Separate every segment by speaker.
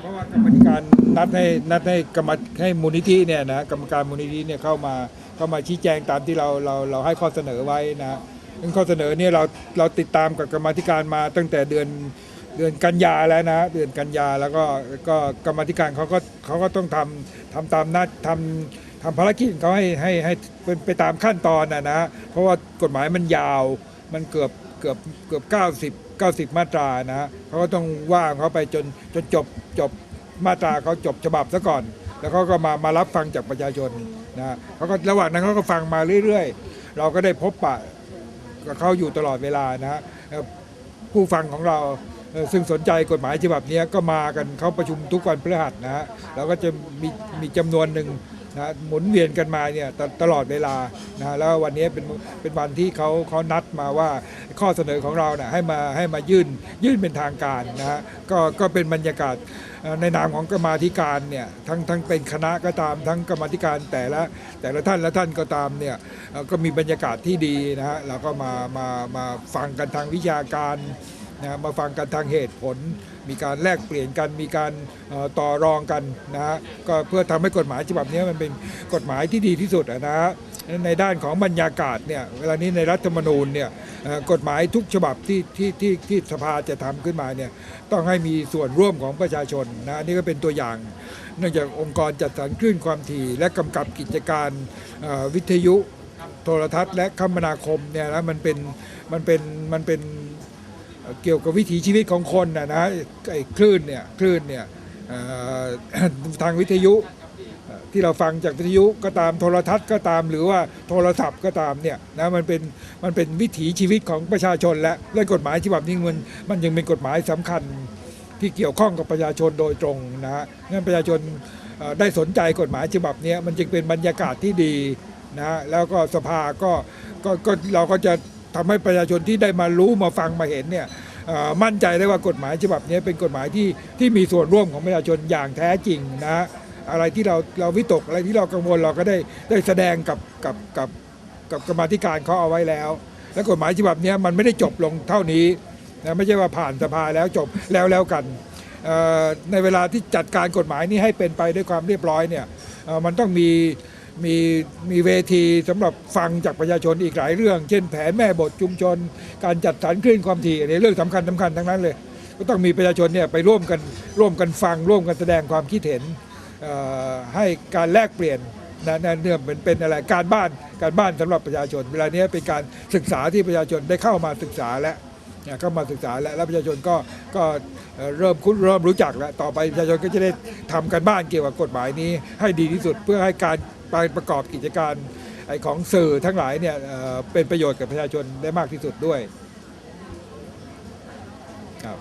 Speaker 1: เพราะว่ากรรมการนัดให้นัดให้กรรมให้มูลนิธิเนี่ยนะกรรมการมูลนิธิเนี่ยเข้ามาเข้ามาชี้แจงตามที่เราเราเราให้ข้อเสนอไว้นะซึ่งข้อเสนอเนี่ยเราเราติดตามกับกรรมธิการมาตั้งแต่เดือนเดือนกันยาแล้วนะ เดือนกันยาแล้วก็ก็กรรมธิการเขาก็เขาก็ต้องทำทำตามนัดทำทำภารกิจเขาให้ให้ให้เป็นไปตามขั้นตอนนะนะเพราะว่ากฎหมายมันยาวมันเกือบ กือบเกือบ 90 90 มาตรานะเขาก็ต้องว่างเขาไปจนจนจบจบมาตราเขาจบฉบับซะก่อน แล้วเขาก็มามารับฟังจากประชาชนนะเขาก็ระหว่างนั้นเขาก็ฟังมาเรื่อยๆ เราก็ได้พบปะกับเขาอยู่ตลอดเวลานะฮะผู้ฟังของเราซึ่งสนใจกฎหมายฉบับนี้ก็มากันเขาประชุมทุกวันพฤหัสนะฮะเราก็จะมีมีจำนวนหนึ่ง นะหมุนเวียนกันมาเนี่ยตตลอดเวลานะแล้ววันนี้เป็นเป็นวันที่เขาเขานัดมาว่าข้อเสนอของเราเนี่ยให้มาให้มายื่นยื่นเป็นทางการนะฮะก็ก็เป็นบรรยากาศในนามของกรรมาธิการเนี่ยทั้งทั้งเป็นคณะก็ตามทั้งกรรมาธิการแต่ละแต่ละท่านละท่านก็ตามเนี่ยก็มีบรรยากาศที่ดีนะฮะเราก็มามามาฟังกันทางวิชาการ นะมาฟังกันทางเหตุผล มีการแลกเปลี่ยนกันมีการต่อรองกันนะฮะก็เพื่อทำให้กฎหมายฉบับนี้มันเป็นกฎหมายที่ดีที่สุดนะฮะในด้านของบรรยากาศเนี่ยเวลานี้ในรัฐธรรมนูญเนี่ยกฎหมายทุกฉบับที่ที่ที่ที่สภาจะทำขึ้นมาเนี่ยต้องให้มีส่วนร่วมของประชาชนนะอันนี้ก็เป็นตัวอย่างเนื่องจากองค์กรจัดสรรคลื่นความถี่และกำกับกิจการวิทยุโทรทัศน์และคมนาคมเนี่ยนะมันเป็นมันเป็นมันเป็น เกี่ยวกับวิถีชีวิตของคนนะนะไอ้คลื่นเนี่ยคลื่นเนี่ยทางวิทยุที่เราฟังจากวิทยุก็ตามโทรทัศน์ก็ตาม หรือว่าโทรศัพท์ก็ตามเนี่ยนะมันเป็นมันเป็นวิถีชีวิตของประชาชนและและกฎหมายฉบับนี้มันมันยังเป็นกฎหมายสำคัญที่เกี่ยวข้องกับประชาชนโดยตรงนะฮะงั้นประชาชนได้สนใจกฎหมายฉบับนี้มันจึงเป็นบรรยากาศที่ดีนะฮะแล้วก็สภาก็ก็ก็เราก็จะ ทำให้ประชาชนที่ได้มารู้มาฟังมาเห็นเนี่ยมั่นใจได้ว่ากฎหมายฉบับนี้เป็นกฎหมายที่ที่มีส่วนร่วมของประชาชนอย่างแท้จริงนะอะไรที่เราเราวิตกอะไรที่เรากังวลเราก็ได้ได้แสดงกับกับกับกับกรรมธิการเขาเอาไว้แล้ว และกฎหมายฉบับนี้มันไม่ได้จบลงเท่านี้นะไม่ใช่ว่าผ่านสภาแล้วจบแล้วแล้วกันในเวลาที่จัดการกฎหมายนี้ให้เป็นไปด้วยความเรียบร้อยเนี่ยมันต้องมี มีมีเวทีสำหรับฟังจากประชาชนอีกหลายเรื่อง เช่นแผนแม่บทชุมชน การจัดสรรคลื่นความถี่ในเรื่องสำคัญสำคัญทั้งนั้นเลย ก็ต้องมีประชาชนเนี่ยไปร่วมกันร่วมกันฟัง ร่วมกันแสดงความคิดเห็นให้การแลกเปลี่ยนนะนะเนี่ยเป็นเป็นอะไรการบ้านการบ้านสำหรับประชาชน เวลานี้เป็นการศึกษาที่ประชาชนได้เข้ามาศึกษาแล้วเนี่ยเข้ามาศึกษาแล้วแล้วประชาชนก็ก็เริ่มคุ้นเริ่มรู้จักแล้วต่อไปประชาชนก็จะได้ทำกันบ้านเกี่ยวกับกฎหมายนี้ให้ดีที่สุดเพื่อให้การ ไปประกอบกิจการไอของสื่อทั้งหลายเนี่ยเป็นประโยชน์กับประชาชนได้มากที่สุดด้วยครับ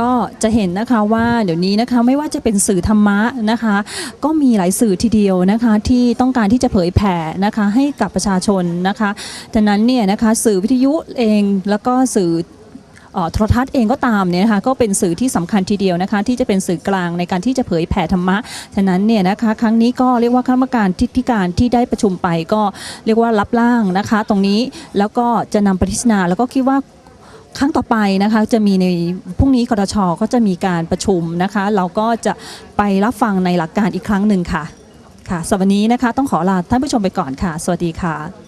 Speaker 2: ก็จะเห็นนะคะว่าเดี๋ยวนี้นะคะไม่ว่าจะเป็นสื่อธรรมะนะคะ ก็มีหลายสื่อทีเดียวนะคะที่ต้องการที่จะเผยแผ่นะคะให้กับประชาชนนะคะดังนั้นเนี่ยนะคะสื่อวิทยุเองแล้วก็สื่อ โทรทัศน์เองก็ตามเนี่ยนะคะก็เป็นสื่อที่สำคัญทีเดียวนะคะที่จะเป็นสื่อกลางในการที่จะเผยแผ่ธรรมะ ฉะนั้นเนี่ยนะคะครั้งนี้ก็เรียกว่าคณะกรรมการที่ที่การที่ได้ประชุมไปก็เรียกว่ารับร่างนะคะ ตรงนี้แล้วก็จะนำไปพิจารณาแล้วก็คิดว่าครั้งต่อไปนะคะจะมีในพรุ่งนี้ครชก็จะมีการประชุมนะคะ เราก็จะไปรับฟังในหลักการอีกครั้งหนึ่งค่ะค่ะสวันนี้นะคะต้องขอลาท่านผู้ชมไปก่อนค่ะ สวัสดีค่ะ